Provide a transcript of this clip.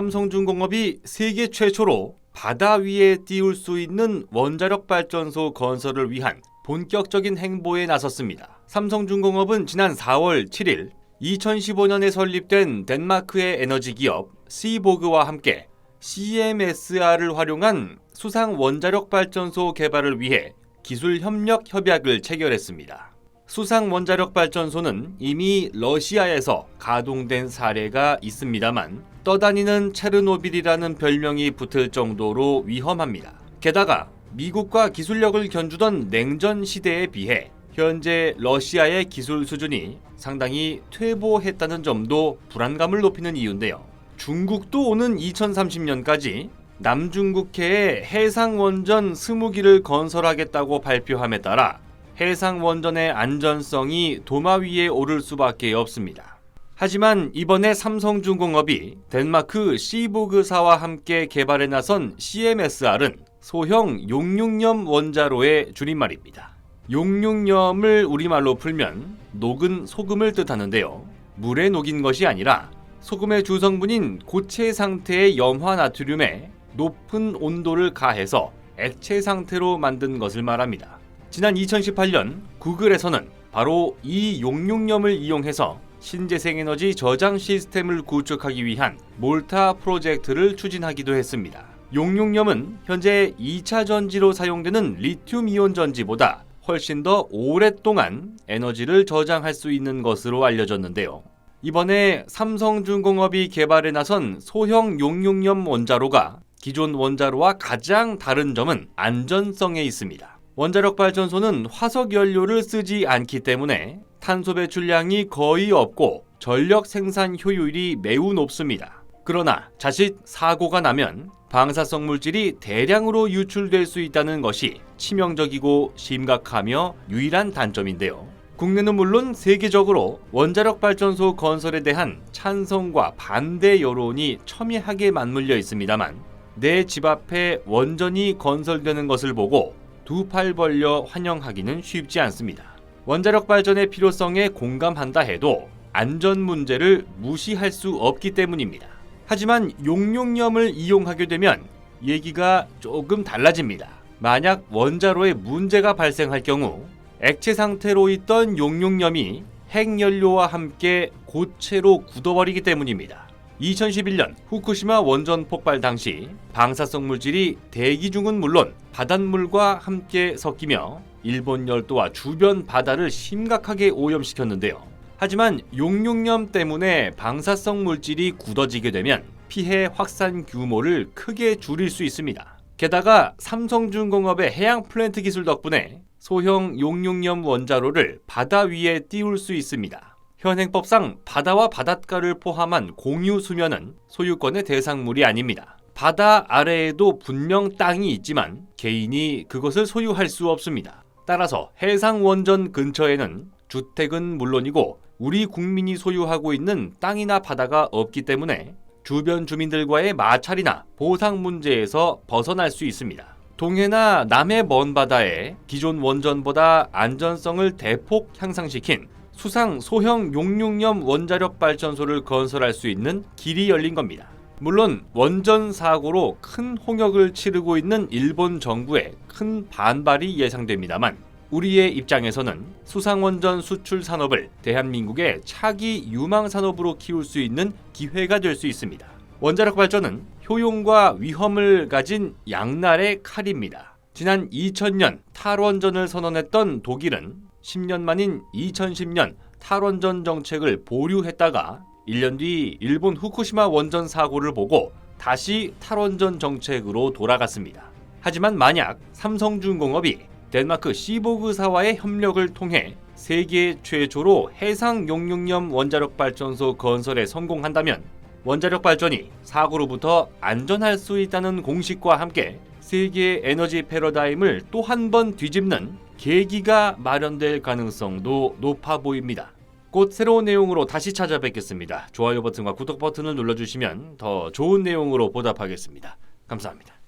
삼성중공업이 세계 최초로 바다 위에 띄울 수 있는 원자력 발전소 건설을 위한 본격적인 행보에 나섰습니다. 삼성중공업은 지난 4월 7일 2015년에 설립된 덴마크의 에너지 기업 시보그와 함께 CMSR을 활용한 수상 원자력 발전소 개발을 위해 기술 협력 협약을 체결했습니다. 수상 원자력 발전소는 이미 러시아에서 가동된 사례가 있습니다만 떠다니는 체르노빌이라는 별명이 붙을 정도로 위험합니다. 게다가 미국과 기술력을 견주던 냉전 시대에 비해 현재 러시아의 기술 수준이 상당히 퇴보했다는 점도 불안감을 높이는 이유인데요. 중국도 오는 2030년까지 남중국해에 해상원전 20기를 건설하겠다고 발표함에 따라 해상원전의 안전성이 도마 위에 오를 수밖에 없습니다. 하지만 이번에 삼성중공업이 덴마크 시보그사와 함께 개발에 나선 CMSR은 소형 용융염 원자로의 줄임말입니다. 용융염을 우리말로 풀면 녹은 소금을 뜻하는데요. 물에 녹인 것이 아니라 소금의 주성분인 고체 상태의 염화 나트륨에 높은 온도를 가해서 액체 상태로 만든 것을 말합니다. 지난 2018년 구글에서는 바로 이 용융염을 이용해서 신재생에너지 저장 시스템을 구축하기 위한 몰타 프로젝트를 추진하기도 했습니다. 용융염은 현재 2차 전지로 사용되는 리튬 이온 전지보다 훨씬 더 오랫동안 에너지를 저장할 수 있는 것으로 알려졌는데요. 이번에 삼성중공업이 개발에 나선 소형 용융염 원자로가 기존 원자로와 가장 다른 점은 안전성에 있습니다. 원자력 발전소는 화석 연료를 쓰지 않기 때문에 탄소 배출량이 거의 없고 전력 생산 효율이 매우 높습니다. 그러나 자칫 사고가 나면 방사성 물질이 대량으로 유출될 수 있다는 것이 치명적이고 심각하며 유일한 단점인데요. 국내는 물론 세계적으로 원자력 발전소 건설에 대한 찬성과 반대 여론이 첨예하게 맞물려 있습니다만 내 집 앞에 원전이 건설되는 것을 보고 두 팔 벌려 환영하기는 쉽지 않습니다. 원자력 발전의 필요성에 공감한다 해도 안전 문제를 무시할 수 없기 때문입니다. 하지만 용융염을 이용하게 되면 얘기가 조금 달라집니다. 만약 원자로에 문제가 발생할 경우 액체 상태로 있던 용융염이 핵연료와 함께 고체로 굳어버리기 때문입니다. 2011년 후쿠시마 원전 폭발 당시 방사성 물질이 대기 중은 물론 바닷물과 함께 섞이며 일본 열도와 주변 바다를 심각하게 오염시켰는데요. 하지만 용융염 때문에 방사성 물질이 굳어지게 되면 피해 확산 규모를 크게 줄일 수 있습니다. 게다가 삼성중공업의 해양 플랜트 기술 덕분에 소형 용융염 원자로를 바다 위에 띄울 수 있습니다. 현행법상 바다와 바닷가를 포함한 공유 수면은 소유권의 대상물이 아닙니다. 바다 아래에도 분명 땅이 있지만 개인이 그것을 소유할 수 없습니다. 따라서 해상 원전 근처에는 주택은 물론이고 우리 국민이 소유하고 있는 땅이나 바다가 없기 때문에 주변 주민들과의 마찰이나 보상 문제에서 벗어날 수 있습니다. 동해나 남해 먼 바다에 기존 원전보다 안전성을 대폭 향상시킨 수상 소형 용융염 원자력 발전소를 건설할 수 있는 길이 열린 겁니다. 물론 원전 사고로 큰 홍역을 치르고 있는 일본 정부에 큰 반발이 예상됩니다만 우리의 입장에서는 수상원전 수출 산업을 대한민국의 차기 유망 산업으로 키울 수 있는 기회가 될 수 있습니다. 원자력 발전은 효용과 위험을 가진 양날의 칼입니다. 지난 2000년 탈원전을 선언했던 독일은 10년 만인 2010년 탈원전 정책을 보류했다가 1년 뒤 일본 후쿠시마 원전 사고를 보고 다시 탈원전 정책으로 돌아갔습니다. 하지만 만약 삼성중공업이 덴마크 시보그사와의 협력을 통해 세계 최초로 해상 용융염 원자력 발전소 건설에 성공한다면 원자력 발전이 사고로부터 안전할 수 있다는 공식과 함께 세계 에너지 패러다임을 또 한 번 뒤집는 계기가 마련될 가능성도 높아 보입니다. 곧 새로운 내용으로 다시 찾아뵙겠습니다. 좋아요 버튼과 구독 버튼을 눌러주시면 더 좋은 내용으로 보답하겠습니다. 감사합니다.